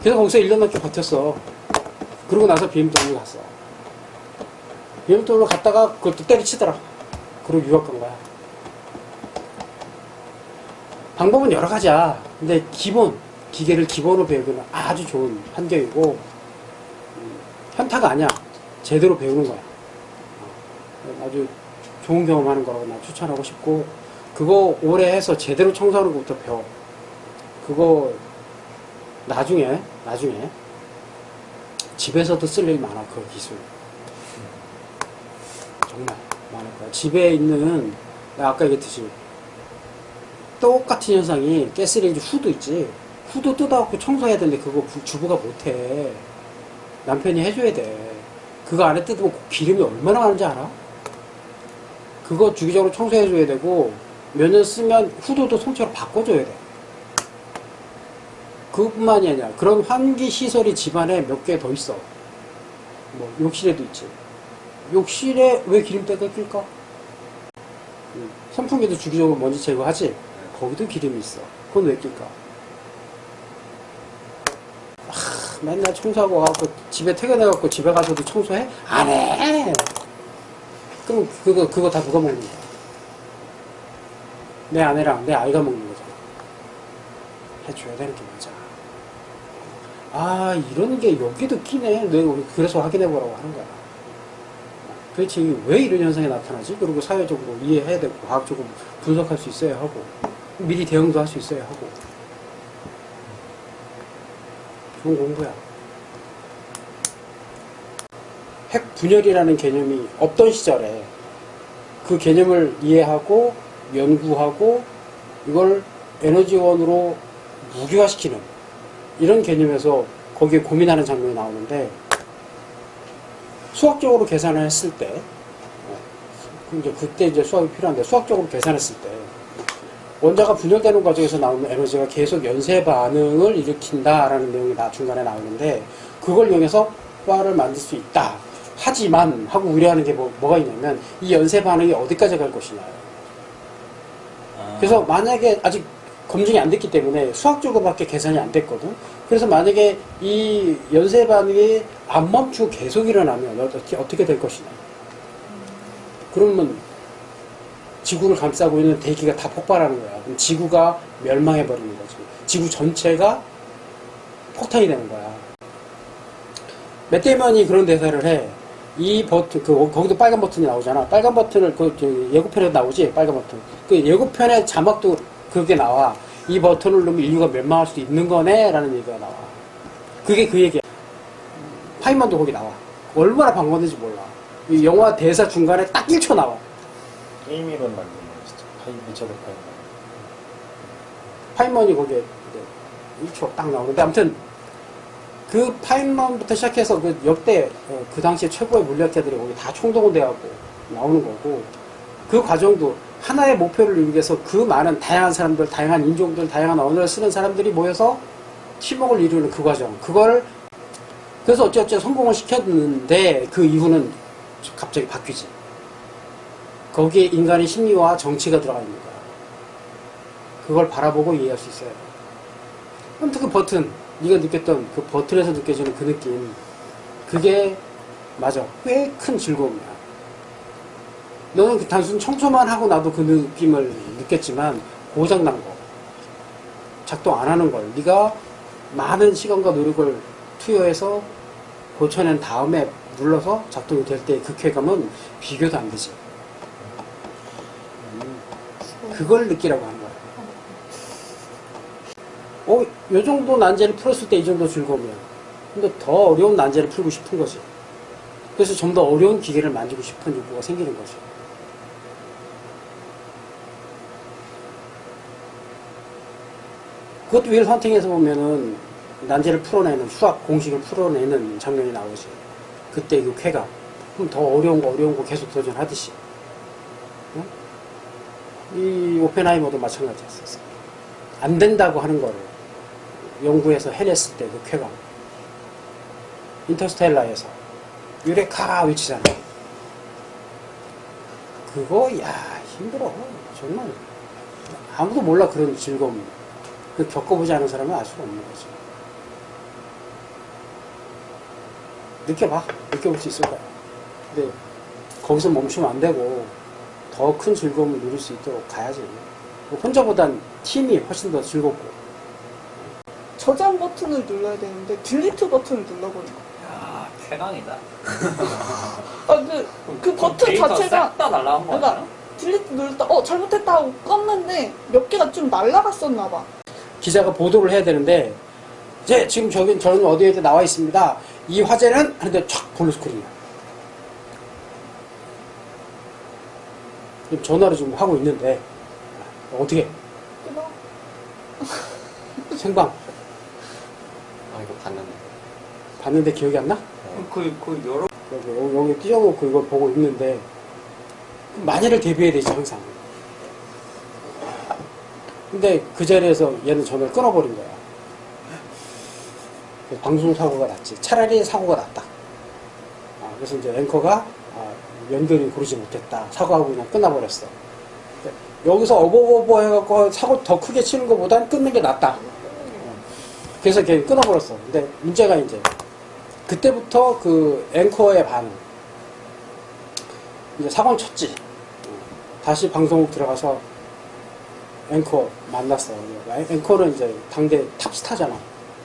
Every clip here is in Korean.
그래서 거기서 1년 넘게 버텼어. 그러고 나서 BMW 갔어. BMW 갔다가 그것도 때려치더라. 그리고 유학 간 거야. 방법은 여러 가지야. 근데 기본, 기계를 기본으로 배우기는 아주 좋은 환경이고, 음, 현타가 아니야. 제대로 배우는 거야. 어, 아주 좋은 경험하는 거라고 난 추천하고 싶고, 그거 오래 해서 제대로 청소하는 것부터 배워. 그거 나중에, 나중에, 집에서도 쓸 일 많아, 그 기술. 정말 많을 거야. 집에 있는, 아까 얘기했듯이, 똑같은 현상이 가스레인지 후드 있지. 후드 뜯어갖고 청소해야 되는데 그거 부- 주부가 못해. 남편이 해줘야 돼. 그거 안에 뜯으면 그 기름이 얼마나 많은지 알아? 그거 주기적으로 청소해줘야 되고, 몇 년 쓰면 후드도 통째로 바꿔줘야 돼. 그것뿐만이 아니라 그런 환기 시설이 집안에 몇 개 더 있어. 뭐 욕실에도 있지. 욕실에 왜 기름때가 낄까? 음, 선풍기도 주기적으로 먼지 제거하지. 거기도 기름이 있어. 그건 왜 낄까? 아, 맨날 청소하고 와갖고 집에 퇴근해갖고 집에 가서도 청소해? 안 해. 그럼 그거 그거 다 누가 먹는 거야? 내 아내랑 내 아이가 먹는 거잖아. 해줘야 되는 게 맞아. 아, 이런 게 여기도 끼네. 내가 우리 그래서 확인해보라고 하는 거야. 도대체 왜 이런 현상이 나타나지? 그리고 사회적으로 이해해야 되고, 과학적으로 분석할 수 있어야 하고, 미리 대응도 할 수 있어야 하고. 좋은 공부야. 핵 분열이라는 개념이 없던 시절에 그 개념을 이해하고 연구하고 이걸 에너지원으로 무기화시키는 이런 개념에서 거기에 고민하는 장면이 나오는데 수학적으로 계산을 했을 때 어, 이제 그때 이제 수학이 필요한데 수학적으로 계산했을 때 원자가 분열되는 과정에서 나오는 에너지가 계속 연쇄 반응을 일으킨다라는 내용이 나 중간에 나오는데 그걸 이용해서 화를 만들 수 있다. 하지만 하고 우려하는 게 뭐, 뭐가 있냐면 이 연쇄 반응이 어디까지 갈 것이냐. 아, 그래서 만약에 아직 검증이 안 됐기 때문에 수학적으로밖에 계산이 안 됐거든. 그래서 만약에 이 연쇄 반응이 안 멈추고 계속 일어나면 어떻게, 어떻게 될 것이냐. 그러면 지구를 감싸고 있는 대기가 다 폭발하는 거야. 그럼 지구가 멸망해 버리는 거지. 지구 전체가 폭탄이 되는 거야. 맷 데이먼이 그런 대사를 해. 이 버튼, 그, 거기도 빨간 버튼이 나오잖아. 빨간 버튼을, 그, 저 예고편에 나오지? 빨간 버튼. 그 예고편의 자막도 그게 나와. 이 버튼을 누르면 인류가 멸망할 수도 있는 거네? 라는 얘기가 나와. 그게 그 얘기야. 파이먼도 거기 나와. 얼마나 방관된지 몰라. 이 영화 대사 중간에 딱 1초 나와. 게임 이론 만든 거 진짜 파이 미쳐도 파이 파이먼이 거기에 이제 1초 딱 나오는데 아무튼 그 파이먼부터 시작해서 그 역대 어, 그 당시에 최고의 물리학자들이 거기 다 총동원돼갖고 나오는 거고 그 과정도 하나의 목표를 이루기 위해서 그 많은 다양한 사람들, 다양한 인종들, 다양한 언어를 쓰는 사람들이 모여서 팀워크를 이루는 그 과정 그걸 그래서 어찌어찌 성공을 시켰는데 그 이후는 갑자기 바뀌지 거기에 인간의 심리와 정치가 들어가 있는 거야 그걸 바라보고 이해할 수 있어요. 아무튼 그 버튼, 네가 느꼈던 그 버튼에서 느껴지는 그 느낌, 그게 맞아. 꽤 큰 즐거움이야. 너는 그 단순 청소만 하고 나도 그 느낌을 느꼈지만 고장난 거, 작동 안 하는 걸 네가 많은 시간과 노력을 투여해서 고쳐낸 다음에 눌러서 작동이 될때그 쾌감은 비교도 안 되지. 그걸 느끼라고 하는 거야. 어, 요 정도 난제를 풀었을 때 이 정도 즐거움이야. 근데 더 어려운 난제를 풀고 싶은 거지. 그래서 좀 더 어려운 기계를 만지고 싶은 욕구가 생기는 거지. 그것도 윌 헌팅에서 보면은 난제를 풀어내는 수학 공식을 풀어내는 장면이 나오지. 그때 그 쾌감. 그럼 더 어려운 거 어려운 거 계속 도전하듯이. 응? 이 오펜하이머도 마찬가지였었어. 안 된다고 하는 거를 연구해서 해냈을 때 그 쾌감. 인터스텔라에서 유레카 외치잖아. 그거 야 힘들어 정말 아무도 몰라 그런 즐거움. 그 겪어보지 않은 사람은 알 수가 없는 거지. 느껴봐. 느껴볼 수 있을 거야. 근데 거기서 멈추면 안 되고 더 큰 즐거움을 누릴 수 있도록 가야지. 혼자보단 팀이 훨씬 더 즐겁고. 저장 버튼을 눌러야 되는데 딜리트 버튼을 눌러버린 거야. 야, 최강이다. 아, 그, 그 버튼 자체가 싹다 날라간 거 그러니까? 딜리트 눌렀다 어 잘못했다 하고 껐는데 몇 개가 좀 날라갔었나 봐. 기자가 보도를 해야 되는데 이제 지금 저기 저는 어디에 나와 있습니다. 이 화제는 하는데 촥 블루 스크린이야. 지금 전화를 지금 하고 있는데 어떻게 생방 아 이거 봤는데 봤는데 기억이 안 나? 그, 그, 여러, 여기, 여기, 여기 띄워놓고 이걸 보고 있는데 만일을 대비해야 되지 항상. 근데 그 자리에서 얘는 전화를 끊어버린 거야. 방송 사고가 났지. 차라리 사고가 났다. 아, 그래서 이제 앵커가 아, 연결이 고르지 못했다. 사고하고 그냥 끝나버렸어. 여기서 어버버버 해갖고 사고 더 크게 치는 것보단 끊는 게 낫다. 어. 그래서 걔 끊어버렸어. 근데 문제가 이제 그때부터 그 앵커의 반응. 이제 사고를 쳤지. 다시 방송국 들어가서 앵커 만났어. 앵커는 이제 당대 탑스타잖아.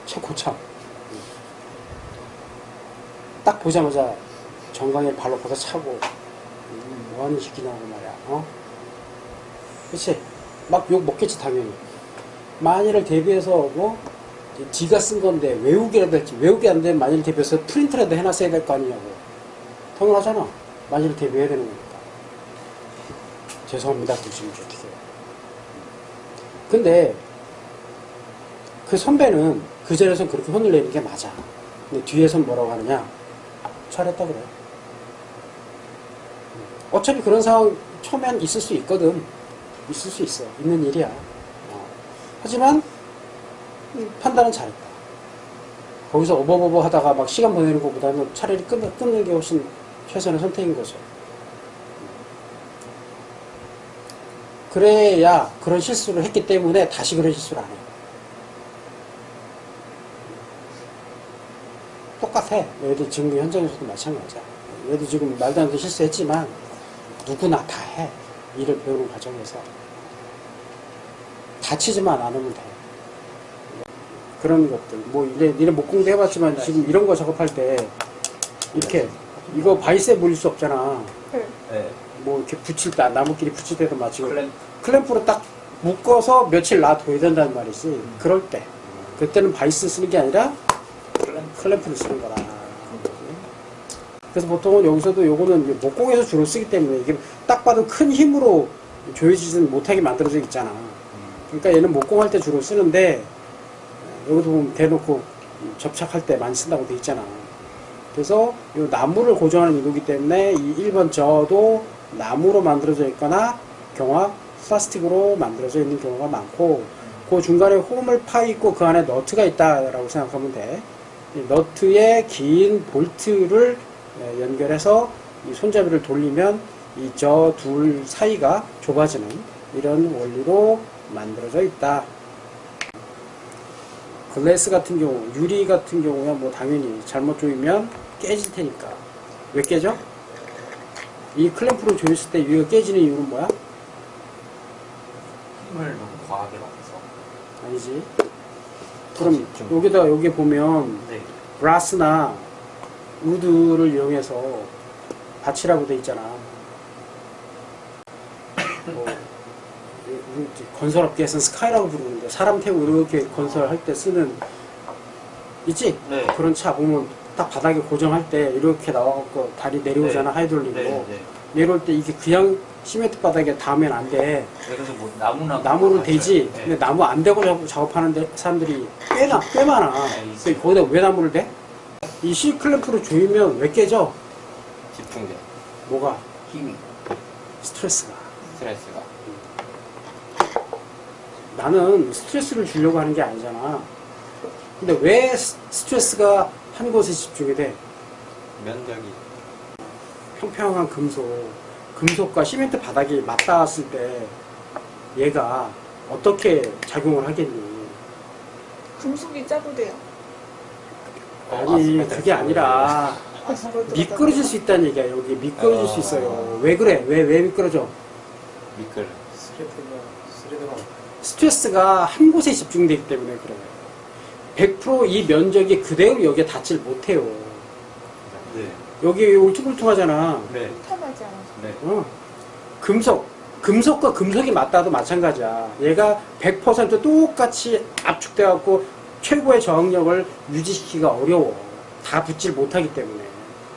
최고참. 딱 보자마자 정강이 발로 걷어 차고 음, 뭐하는 새끼냐고 말이야. 어? 그치? 막 욕 먹겠지 당연히. 만일을 대비해서 뭐 지가 쓴 건데 외우기라도 했지 외우기 안 되면 만일 대비해서 프린트라도 해놨어야 될 거 아니냐고 당연하잖아 만일 대비해야 되는 거니까 죄송합니다 그 지금 어떻게 해요 근데 그 선배는 그 자리에서 그렇게 혼을 내는 게 맞아 근데 뒤에선 뭐라고 하느냐 잘했다 그래 어차피 그런 상황 처음엔 있을 수 있거든 있을 수 있어 있는 일이야 어. 하지만 음, 판단은 잘했다. 거기서 오버오버 하다가 막 시간 보내는 것보다는 차라리 끊는 게 훨씬 최선의 선택인 거죠. 그래야 그런 실수를 했기 때문에 다시 그런 실수를 안 해요. 똑같아. 얘도 지금 현장에서도 마찬가지야. 얘도 지금 말도 안 되는 실수했지만 누구나 다 해. 일을 배우는 과정에서. 다치지만 않으면 돼. 그런 것들. 뭐, 이래, 니네 목공도 해봤지만 지금 이런 거 작업할 때 이렇게 이거 바이스에 물릴 수 없잖아. 네. 네. 뭐 이렇게 붙일 때, 나무끼리 붙일 때도 마치고 클램, 클램프로 딱 묶어서 며칠 놔둬야 된다는 말이지. 그럴 때. 그때는 바이스 쓰는 게 아니라 클램. 클램프 를 쓰는 거라. 그래서 보통은 여기서도 요거는 목공에서 주로 쓰기 때문에 이게 딱 봐도 큰 힘으로 조여지진 못하게 만들어져 있잖아. 그러니까 얘는 목공할 때 주로 쓰는데 여기도 보면 대놓고 접착할 때 많이 쓴다고 돼 있잖아. 그래서 이 나무를 고정하는 이거기 때문에 이 1번 저도 나무로 만들어져 있거나 경화 플라스틱으로 만들어져 있는 경우가 많고 그 중간에 홈을 파 있고 그 안에 너트가 있다라고 생각하면 돼. 이 너트에 긴 볼트를 에, 연결해서 이 손잡이를 돌리면 이 저 둘 사이가 좁아지는 이런 원리로 만들어져 있다. 글래스 같은 경우, 유리 같은 경우야 뭐 당연히 잘못 조이면 깨질 테니까. 왜 깨져? 이 클램프로 조였을 때 유리가 깨지는 이유는 뭐야? 힘을 너무 과하게 받아서. 아니지. 그럼 여기다 여기 보면 네. 브라스나 우드를 이용해서 받치라고 돼 있잖아. 뭐, 건설업계에서는 스카이라고 부르는데 사람 태우고 이렇게 건설할 때 쓰는 있지? 네. 그런 차 보면 딱 바닥에 고정할 때 이렇게 나와갖고 다리 내려오잖아 네. 하이드롤링으로 네, 네. 내려올 때 이게 그냥 시멘트 바닥에 닿으면 안 돼. 네, 그래서 뭐 나무나. 나무는 같이- 되지. 네. 근데 나무 안 대고 작업- 작업하는 사람들이 꽤나, 꽤 많아. 네, 근데 거기다 왜 나무를 대? 이 C 클램프로 조이면 왜 깨져? 집중돼 뭐가? 힘이. 스트레스가. 스트레스가 나는 스트레스를 주려고 하는 게 아니잖아. 근데 왜 스- 스트레스가 한 곳에 집중이 돼? 면적이 평평한 금속. 금속과 시멘트 바닥이 맞닿았을 때 얘가 어떻게 작용을 하겠니? 금속이 짜고 돼요. 아니 아스팔트 그게 아니라 미끄러질 수 있다는 얘기야 여기 미끄러질 수 있어요 왜 그래 왜 왜 미끄러져 미끌. 스레드가 스레드가 스트레스가 한 곳에 집중되기 때문에 그래요 100%이 면적이 그대로 여기에 닿질 못해요 네. 여기 울퉁불퉁하잖아 네. 탄하지 않아서. 네. 어. 금속 금속과 금속이 맞닿아도 마찬가지야 얘가 100% 똑같이 압축돼갖고 최고의 저항력을 유지시키기가 어려워 다 붙질 못하기 때문에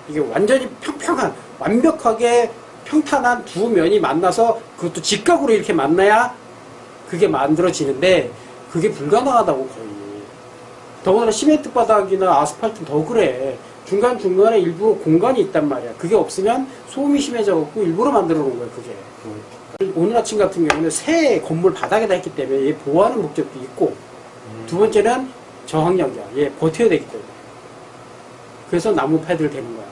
이게 완전히 평평한 완벽하게 평탄한 두 면이 만나서 그것도 직각으로 이렇게 만나야 그게 만들어지는데 그게 불가능하다고 거의 더구나 시멘트 바닥이나 아스팔트는 더 그래. 중간중간에 일부러 공간이 있단 말이야. 그게 없으면 소음이 심해져갖고 일부러 만들어 놓은 거야 그게. 오늘 아침 같은 경우는 새 건물 바닥에다 했기 때문에 얘 보호하는 목적도 있고 두 번째는 저항력이야. 얘 버텨야 되기 때문에. 그래서 나무 패드를 대는 거야.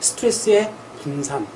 스트레스의 분산